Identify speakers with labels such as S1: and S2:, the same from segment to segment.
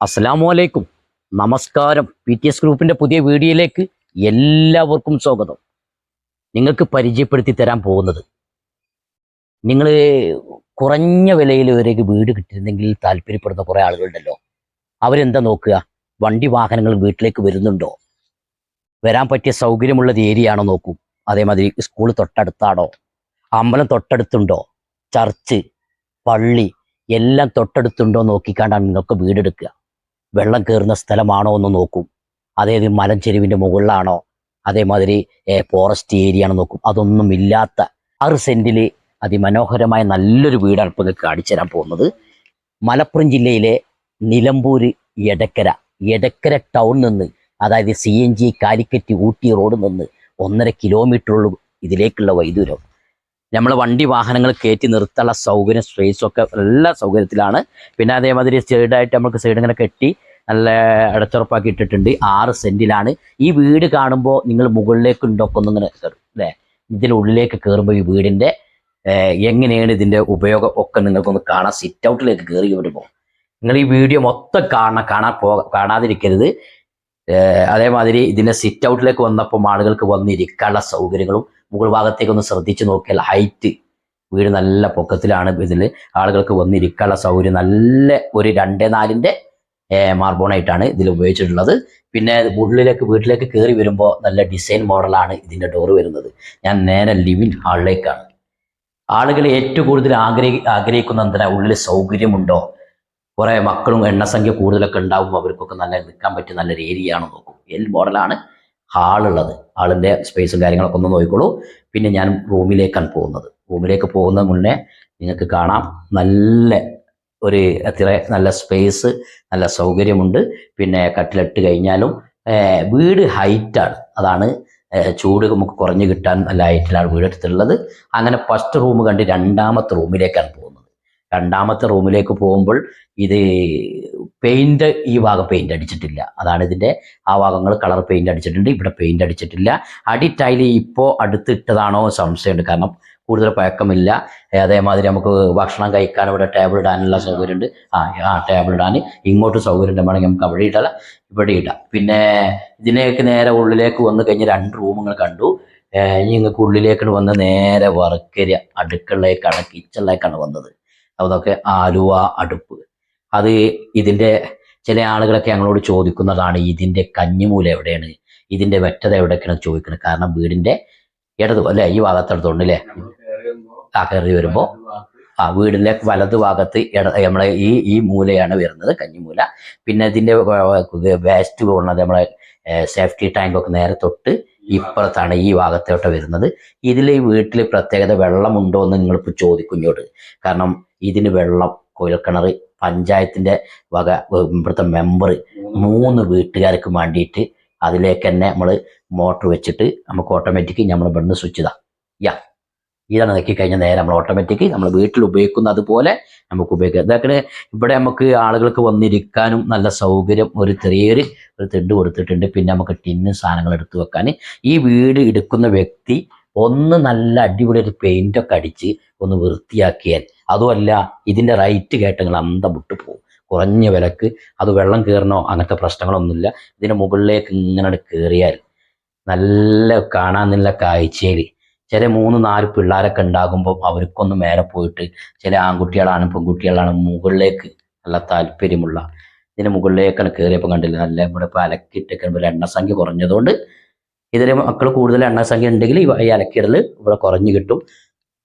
S1: അസ്സലാമു അലൈക്കും. നമസ്കാരം. പി ടി എസ് ഗ്രൂപ്പിന്റെ പുതിയ വീഡിയോയിലേക്ക് എല്ലാവർക്കും സ്വാഗതം. നിങ്ങൾക്ക് പരിചയപ്പെടുത്തി തരാൻ പോകുന്നത്. നിങ്ങൾ കുറഞ്ഞ വിലയിൽ ഒരു വീട് കിട്ടിയിരുന്നെങ്കിൽ താല്പര്യപ്പെടുന്ന കുറേ ആളുകളുണ്ടല്ലോ. അവരെന്താ നോക്കുക? വണ്ടി വാഹനങ്ങൾ വീട്ടിലേക്ക് വരുന്നുണ്ടോ? വരാൻ പറ്റിയ സൗകര്യമുള്ളത് ഏരിയ ആണോ നോക്കൂ. അതേമാതിരി സ്കൂൾ തൊട്ടടുത്താണോ? അമ്പലം തൊട്ടടുത്തുണ്ടോ? ചർച്ച് പള്ളി എല്ലാം തൊട്ടടുത്തുണ്ടോ നോക്കിക്കാണ്ടാണ് നിങ്ങൾക്ക് വീടെടുക്കുക. വെള്ളം കയറുന്ന സ്ഥലമാണോ എന്ന് നോക്കും. അതായത് മലഞ്ചെരുവിന്റെ മുകളിലാണോ അതേമാതിരി ഫോറസ്റ്റ് ഏരിയ ആണോ നോക്കും. അതൊന്നും ഇല്ലാത്ത ആറ് സെന്റിൽ അതിമനോഹരമായ നല്ലൊരു വീടാണ് ഇപ്പോൾ നിങ്ങൾക്ക് കാണിച്ചു തരാൻ പോകുന്നത്. മലപ്പുറം ജില്ലയിലെ നിലമ്പൂര് എടക്കര. എടക്കര ടൗൺ നിന്ന് അതായത് C N G Calicut Ooty road നിന്ന് ഒന്നര കിലോമീറ്ററുള്ളൂ ഇതിലേക്കുള്ള വൈദൂരം. നമ്മൾ വണ്ടി വാഹനങ്ങൾ കയറ്റി നിർത്താനുള്ള സൗകര്യം സ്പേസും ഒക്കെ എല്ലാ സൗകര്യത്തിലാണ്. പിന്നെ അതേമാതിരി സൈഡായിട്ട് നമുക്ക് സൈഡ് ഇങ്ങനെ കെട്ടി നല്ല അടച്ചുറപ്പാക്കി ഇട്ടിട്ടുണ്ട്. ആറ് സെന്റിലാണ് ഈ വീട് കാണുമ്പോൾ നിങ്ങൾ മുകളിലേക്ക് ഉണ്ടൊക്കെ ഇങ്ങനെ കയറും അല്ലേ ഇതിനുള്ളിലേക്ക് കയറുമ്പോൾ ഈ വീടിന്റെ എങ്ങനെയാണ് ഇതിന്റെ ഉപയോഗം ഒക്കെ നിങ്ങൾക്കൊന്ന് കാണാം സിറ്റ് ഔട്ടിലേക്ക് കയറി വരുമ്പോൾ നിങ്ങൾ ഈ വീഡിയോ മൊത്തം കാണാൻ കാണാൻ പോ കാണാതിരിക്കരുത്. അതേമാതിരി ഇതിന്റെ സിറ്റ് ഔട്ടിലേക്ക് വന്നപ്പോൾ ആളുകൾക്ക് വന്നിരിക്കാനുള്ള സൗകര്യങ്ങളും മുകൾ ഭാഗത്തേക്ക് ഒന്ന് ശ്രദ്ധിച്ച് നോക്കിയാൽ ഹൈറ്റ് വീട് നല്ല പൊക്കത്തിലാണ്. ഇതിൽ ആളുകൾക്ക് വന്നിരിക്കാനുള്ള സൗകര്യം നല്ല ഒരു രണ്ടേ നാലിന്റെ മാർബോണായിട്ടാണ് ഇതിൽ ഉപയോഗിച്ചിട്ടുള്ളത്. പിന്നെ ഉള്ളിലേക്ക് വീട്ടിലേക്ക് കയറി വരുമ്പോൾ നല്ല ഡിസൈൻ മോഡലാണ് ഇതിന്റെ ഡോറ് വരുന്നത്. ഞാൻ നേരെ ലിവിങ് ഹാളിലേക്കാണ് ആളുകൾ ഏറ്റവും കൂടുതൽ ആഗ്രഹി ആഗ്രഹിക്കുന്ന എന്തിനാ? ഉള്ളിൽ സൗകര്യമുണ്ടോ? കുറേ മക്കളും എണ്ണസംഖ്യ കൂടുതലൊക്കെ ഉണ്ടാവും. അവർക്കൊക്കെ നല്ല നിൽക്കാൻ പറ്റിയ നല്ലൊരു ഏരിയ ആണെന്ന് നോക്കും. എൽ മോഡലാണ് ഹാളുള്ളത്. ഹാളിന്റെ സ്പേസും കാര്യങ്ങളൊക്കെ ഒന്ന് നോക്കിക്കോളൂ. പിന്നെ ഞാൻ റൂമിലേക്കാണ് പോകുന്നത്. റൂമിലേക്ക് പോകുന്ന മുന്നേ നിങ്ങൾക്ക് കാണാം. നല്ല ഒരു അത്ര നല്ല സ്പേസ് നല്ല സൗകര്യമുണ്ട്. പിന്നെ കട്ടിലിട്ട് കഴിഞ്ഞാലും വീട് ഹൈറ്റാണ് അതാണ് ചൂട് നമുക്ക് കുറഞ്ഞു കിട്ടാൻ നല്ല ഹൈറ്റിലാണ് വീട് എടുത്തിട്ടുള്ളത് അങ്ങനെ ഫസ്റ്റ് റൂം കണ്ട് രണ്ടാമത്തെ റൂമിലേക്കാണ് പോകുന്നത്. രണ്ടാമത്തെ റൂമിലേക്ക് പോകുമ്പോൾ ഇത് പെയിന്റ് ഈ ഭാഗം പെയിന്റ് അടിച്ചിട്ടില്ല. അതാണ് ഇതിന്റെ ആ ഭാഗങ്ങൾ കളർ പെയിന്റ് അടിച്ചിട്ടുണ്ട്. ഇവിടെ പെയിന്റ് അടിച്ചിട്ടില്ല. അടി ടൈൽ ഇപ്പോൾ അടുത്തിട്ടതാണോ സംശയമുണ്ട്. കാരണം കൂടുതൽ പഴക്കമില്ല. അതേമാതിരി നമുക്ക് ഭക്ഷണം കഴിക്കാൻ ഇവിടെ ടേബിൾ ഇടാനുള്ള സൗകര്യമുണ്ട്. ആ ആ ടേബിൾ ഇടാൻ ഇങ്ങോട്ട് സൗകര്യം വേണമെങ്കിൽ നമുക്ക് അവിടെ ഇടാം ഇവിടെ ഇടാം. പിന്നെ ഇതിലേക്ക് നേരെ ഉള്ളിലേക്ക് വന്നു കഴിഞ്ഞ് രണ്ട് റൂമുകൾ കണ്ടു. ഇനി നിങ്ങൾക്ക് ഉള്ളിലേക്ക് വന്ന് നേരെ വർക്കര അടുക്കളയിലേക്കാണ് കിച്ചണിലേക്കാണ് വന്നത്. അതൊക്കെ ആലുവ അടുപ്പ്. അത് ഇതിന്റെ ചില ആളുകളൊക്കെ ഞങ്ങളോട് ചോദിക്കുന്നതാണ് ഇതിന്റെ കഞ്ഞിമൂല എവിടെയാണ്? ഇതിന്റെ വെറ്റത എവിടെയൊക്കെയാണ്? ചോദിക്കുന്നത്. കാരണം വീടിന്റെ ഇടതു അല്ലേ ഈ ഭാഗത്തെടുത്തോണ്ട് അല്ലേ? ആ കയറി വരുമ്പോൾ ആ വീടിന്റെ വലത് ഭാഗത്ത് ഇട നമ്മളെ ഈ ഈ മൂലയാണ് വരുന്നത് കഞ്ഞിമൂല. പിന്നെ ഇതിന്റെ വേസ്റ്റ് പോകുന്നത് നമ്മളെ സേഫ്റ്റി ടാങ്കൊക്കെ നേരെ തൊട്ട് ഇപ്പുറത്താണ് ഈ ഭാഗത്തോട്ട് വരുന്നത്. ഇതിൽ ഈ വീട്ടിൽ പ്രത്യേകത വെള്ളമുണ്ടോ എന്ന് നിങ്ങളിപ്പോൾ ചോദിക്കും ഇങ്ങോട്ട്. കാരണം ഇതിന് വെള്ളം കുഴൽക്കിണർ പഞ്ചായത്തിന്റെ വക ഇവിടുത്തെ മെമ്പർ മൂന്ന് വീട്ടുകാർക്ക് വേണ്ടിയിട്ട് അതിലേക്ക് തന്നെ നമ്മൾ മോട്ടർ വെച്ചിട്ട് നമുക്ക് ഓട്ടോമാറ്റിക് നമ്മൾ ഇവിടുന്ന് സ്വിച്ച് ഇതാ. യാ. ഇതാണ് നോക്കി കഴിഞ്ഞാൽ നേരെ. നമ്മൾ ഓട്ടോമാറ്റിക് നമ്മൾ വീട്ടിൽ ഉപയോഗിക്കുന്ന അതുപോലെ നമുക്ക് ഉപയോഗിക്കാം. ഇതൊക്കെ ഇവിടെ നമുക്ക് ആളുകൾക്ക് വന്നിരിക്കാനും നല്ല സൗകര്യം ഒരു ചെറിയൊരു ഒരു തെണ്ട് കൊടുത്തിട്ടുണ്ട്. പിന്നെ നമുക്ക് ടിന്ന് സാധനങ്ങൾ എടുത്തു വെക്കാൻ. ഈ വീട് എടുക്കുന്ന വ്യക്തി ഒന്ന് നല്ല അടിപൊളി ഒരു പെയിന്റ് ഒക്കെ അടിച്ച് ഒന്ന് വൃത്തിയാക്കിയാൽ അതുമല്ല ഇതിന്റെ റൈറ്റ് കേട്ടങ്ങൾ അന്തം വിട്ടു പോകും. കുറഞ്ഞ വിലക്ക് അത് വെള്ളം കയറണോ അങ്ങനത്തെ പ്രശ്നങ്ങളൊന്നുമില്ല. ഇതിന്റെ മുകളിലേക്ക് ഇങ്ങനെ കയറിയാൽ നല്ല കാണാൻ നല്ല കാഴ്ചയിൽ ചില മൂന്ന് നാല് പിള്ളേരൊക്കെ ഉണ്ടാകുമ്പോൾ അവർക്കൊന്ന് മേലെ പോയിട്ട് ചില ആൺകുട്ടികളാണ് പെൺകുട്ടികളാണ് മുകളിലേക്ക് നല്ല താല്പര്യമുള്ള ഇതിന് മുകളിലേക്കാണ് കയറിയപ്പോൾ കണ്ടില്ല നല്ല ഇവിടെ ഇപ്പോൾ അലക്കിയിട്ടൊക്കെ എണ്ണസംഖ്യ കുറഞ്ഞതുകൊണ്ട് ഇതിൽ മക്കൾ കൂടുതൽ എണ്ണസംഖ്യ ഉണ്ടെങ്കിൽ ഈ അലക്കിടൽ ഇവിടെ കുറഞ്ഞു കിട്ടും.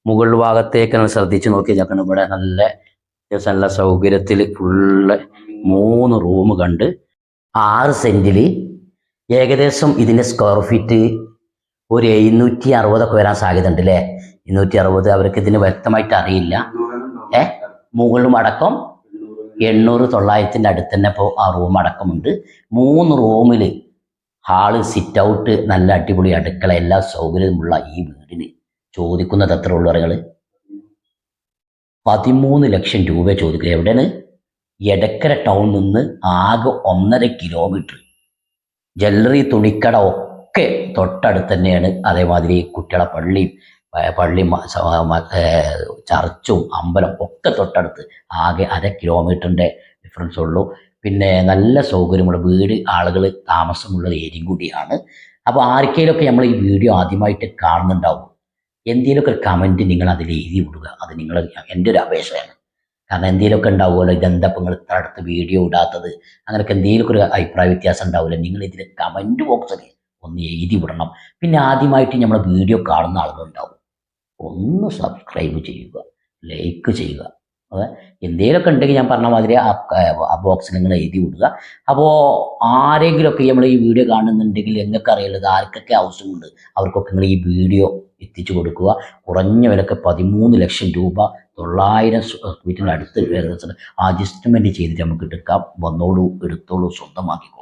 S1: മുകൾ ഭാഗത്തേക്ക് നമ്മൾ ശ്രദ്ധിച്ചു നോക്കി നോക്കണം ഇവിടെ നല്ല നല്ല സൗകര്യത്തിൽ ഫുള്ള് മൂന്ന് റൂം കണ്ട് ആറ് സെന്റിൽ ഏകദേശം ഇതിന്റെ സ്ക്വയർ ഫീറ്റ് ഒരു എഴുന്നൂറ്റി അറുപതൊക്കെ വരാൻ സാധ്യത ഉണ്ട് അല്ലേ ഇരുന്നൂറ്റി അറുപത് അവർക്ക് ഇതിന് വ്യക്തമായിട്ട് അറിയില്ല. ഏ? മുകളിലും അടക്കം എണ്ണൂറ് തൊള്ളായിരത്തിന്റെ അടുത്ത് തന്നെ ഇപ്പോൾ ആ റൂം അടക്കമുണ്ട്. മൂന്ന് റൂമിൽ ഹാൾ സിറ്റ് ഔട്ട് നല്ല അടിപൊളി അടുക്കള എല്ലാ സൗകര്യമുള്ള ഈ വീടിന്. ചോദിക്കുന്നത് എത്ര ഉള്ളവരുകൾ പതിമൂന്ന് ലക്ഷം രൂപ ചോദിക്കുക എവിടെയാണ്? എടക്കര ടൗണിൽ നിന്ന് ആകെ ഒന്നര കിലോമീറ്റർ ജ്വല്ലറി തുണിക്കട ഒക്കെ തൊട്ടടുത്ത് തന്നെയാണ് അതേമാതിരി കുട്ടികളെ പള്ളിയും പള്ളി ചർച്ചും അമ്പലം ഒക്കെ തൊട്ടടുത്ത് ആകെ അര കിലോമീറ്ററിന്റെ ഡിഫറൻസ് ഉള്ളൂ. പിന്നെ നല്ല സൗകര്യമുള്ള വീട് ആളുകൾ താമസമുള്ള ഏരിയയും കൂടിയാണ്. അപ്പോൾ ആർക്കെങ്കിലുമൊക്കെ നമ്മൾ ഈ വീഡിയോ ആദ്യമായിട്ട് കാണുന്നുണ്ടാവും. എന്തെങ്കിലുമൊക്കെ ഒരു കമന്റ് നിങ്ങൾ അതിൽ എഴുതി വിടുക. അത് നിങ്ങൾ എന്റെ ഒരു അപേക്ഷയാണ്. കാരണം എന്തെങ്കിലുമൊക്കെ ഉണ്ടാവുമല്ലോ ഇതെന്താ നിങ്ങൾ ഇത്ര അടുത്ത് വീഡിയോ ഇടാത്തത്? അങ്ങനെയൊക്കെ എന്തെങ്കിലുമൊക്കെ ഒരു അഭിപ്രായ വ്യത്യാസം ഉണ്ടാവില്ല നിങ്ങൾ ഇതിൽ കമന്റ് ബോക്സിൽ ഒന്ന് എഴുതി വിടണം. പിന്നെ ആദ്യമായിട്ട് നമ്മൾ വീഡിയോ കാണുന്ന ആളുകളുണ്ടാവും ഒന്ന് സബ്സ്ക്രൈബ് ചെയ്യുക ലൈക്ക് ചെയ്യുക. അതെ എന്തെങ്കിലുമൊക്കെ ഉണ്ടെങ്കിൽ ഞാൻ പറഞ്ഞ മാതിരി ആ ബോക്സിൽ നിങ്ങൾ എഴുതി വിടുക. അപ്പോൾ ആരെങ്കിലുമൊക്കെ നമ്മൾ ഈ വീഡിയോ കാണുന്നുണ്ടെങ്കിൽ നിങ്ങൾക്ക് അറിയുള്ളത്? ആർക്കൊക്കെ ആവശ്യമുണ്ട്? അവർക്കൊക്കെ നിങ്ങൾ ഈ വീഡിയോ എത്തിച്ചു കൊടുക്കുക. കുറഞ്ഞ വിലക്ക് പതിമൂന്ന് ലക്ഷം രൂപ തൊള്ളായിരം വീട്ടിന്റെ അടുത്ത് അഡ്ജസ്റ്റ്മെന്റ് ചെയ്തിട്ട് നമുക്ക് എടുക്കാം. വന്നോളൂ എടുത്തോളൂ സ്വന്തമാക്കിക്കോളൂ.